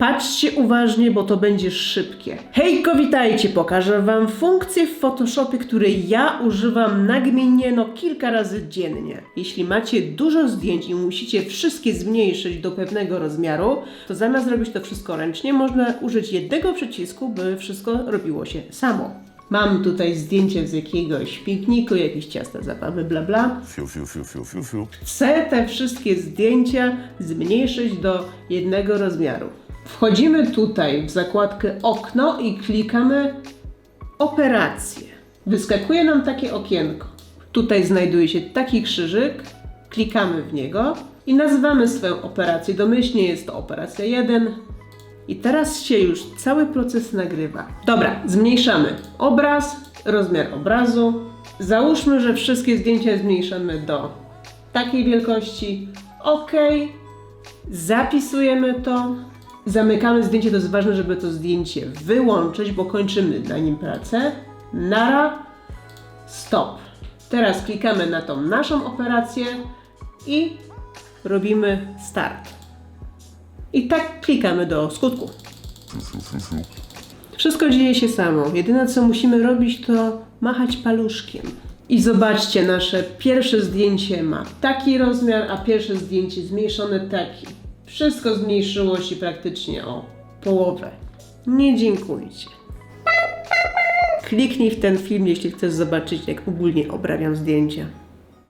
Patrzcie uważnie, bo to będzie szybkie. Hejko, witajcie! Pokażę Wam funkcję w Photoshopie, której ja używam nagminnie, no kilka razy dziennie. Jeśli macie dużo zdjęć i musicie wszystkie zmniejszyć do pewnego rozmiaru, to zamiast robić to wszystko ręcznie, można użyć jednego przycisku, by wszystko robiło się samo. Mam tutaj zdjęcie z jakiegoś pikniku, jakieś ciasta, zabawy, bla bla. Fiu, fiu, fiu, fiu, fiu, fiu. Chcę te wszystkie zdjęcia zmniejszyć do jednego rozmiaru. Wchodzimy tutaj w zakładkę okno i klikamy operacje. Wyskakuje nam takie okienko. Tutaj znajduje się taki krzyżyk, klikamy w niego i nazywamy swoją operację. Domyślnie jest to operacja 1. I teraz się już cały proces nagrywa. Dobra, zmniejszamy obraz, rozmiar obrazu. Załóżmy, że wszystkie zdjęcia zmniejszamy do takiej wielkości. OK. Zapisujemy to. Zamykamy zdjęcie. To jest ważne, żeby to zdjęcie wyłączyć, bo kończymy na nim pracę. Nara. Stop. Teraz klikamy na tą naszą operację i robimy start. I tak klikamy do skutku. Wszystko dzieje się samo. Jedyne co musimy robić to machać paluszkiem. I zobaczcie, nasze pierwsze zdjęcie ma taki rozmiar, a pierwsze zdjęcie zmniejszone taki. Wszystko zmniejszyło się praktycznie o połowę. Nie dziękujcie. Kliknij w ten film, jeśli chcesz zobaczyć, jak ogólnie obrabiam zdjęcia.